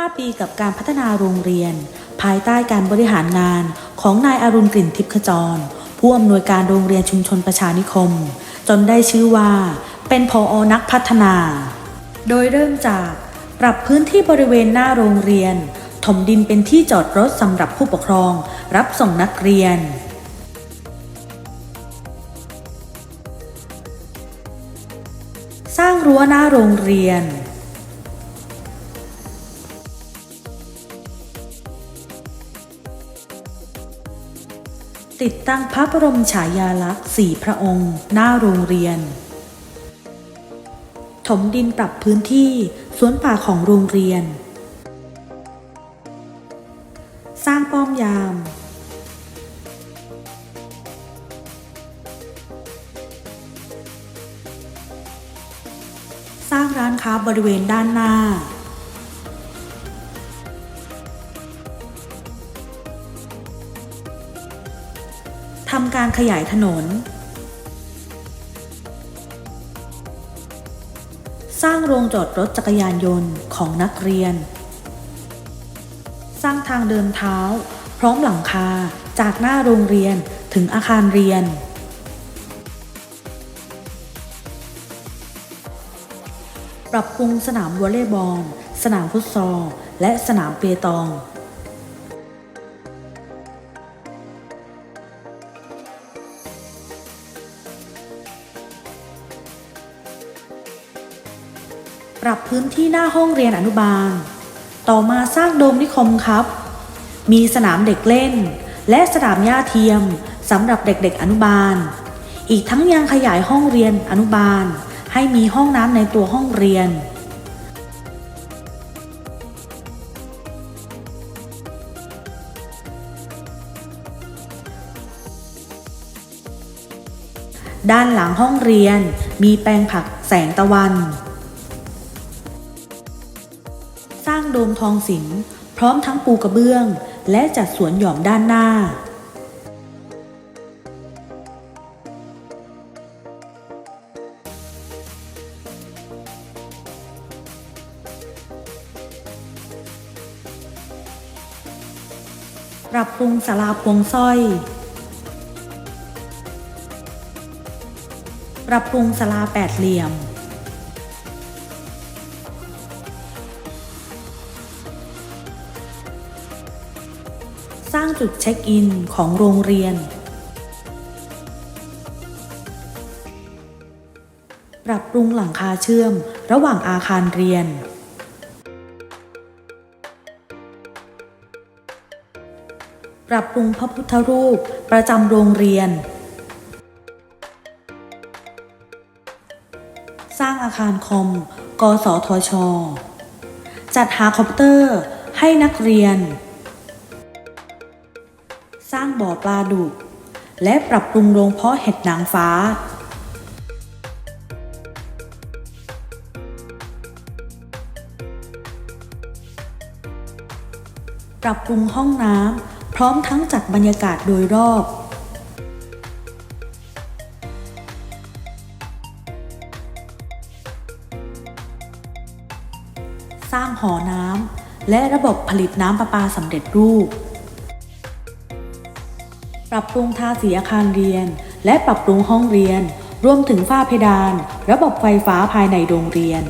5 ปีกับการพัฒนาโรงเรียน ภายใต้การบริหารงานของนายอรุณกลิ่นทิพย์ขจร ผู้อำนวยการโรงเรียนชุมชนประชานิคม จนได้ชื่อว่า เป็นพออนักพัฒนา โดยเริ่มจากปรับพื้นที่บริเวณหน้าโรงเรียน ถมดินเป็นที่จอดรถสำหรับผู้ปกครอง รับส่งนักเรียนสร้างรั้วหน้าโรงเรียน ติดตั้งพระบรมฉายาลักษณ์สี่พระองค์ หน้าโรงเรียน ถมดินปรับพื้นที่สวนป่าของโรงเรียน สร้างป้อมยาม สร้างร้านค้าบริเวณด้านหน้า ทำการขยายถนน สร้างโรงจอดรถจักรยานยนต์ของนักเรียน สร้างทางเดินเท้า พร้อมหลังคาจากหน้าโรงเรียนถึงอาคารเรียน ปรับปรุงสนามวอลเลย์บอล สนามฟุตซอล และสนามเปตอง ปรับพื้นที่หน้าห้องเรียนอนุบาล ต่อมาสร้างโดมนิคมครับ มีสนามเด็กเล่น และสนามหญ้าเทียมสำหรับเด็กๆอนุบาล อีกทั้งยังขยายห้องเรียนอนุบาล ให้มีห้องน้ำในตัวห้องเรียนด้านหลังห้องเรียนมีแปลงผักแสงตะวัน โดมทองสินพร้อมทั้งปูกระเบื้อง และจัดสวนหย่อมด้านหน้า ปรับปรุงศาลาพวงสร้อย ปรับปรุงศาลาแปดเหลี่ยม สร้างจุดเช็คอินของโรงเรียน ปรับปรุงหลังคาเชื่อมระหว่างอาคารเรียน ปรับปรุงพระพุทธรูปประจำโรงเรียน สร้างอาคารคอม กสทช จัดหาคอมพิวเตอร์ให้นักเรียน สร้างบ่อปลาดุก และปรับปรุงโรงเพาะเห็ดนางฟ้า ปรับปรุงห้องน้ำพร้อมทั้งจัดบรรยากาศโดยรอบสร้างหอน้ำและระบบผลิตน้ำประปาสำเร็จรูป ปรับปรุงทาสีอาคารเรียน และปรับปรุงห้องเรียน รวมถึงฝ้าเพดาน ระบบไฟฟ้าภายในโรงเรียน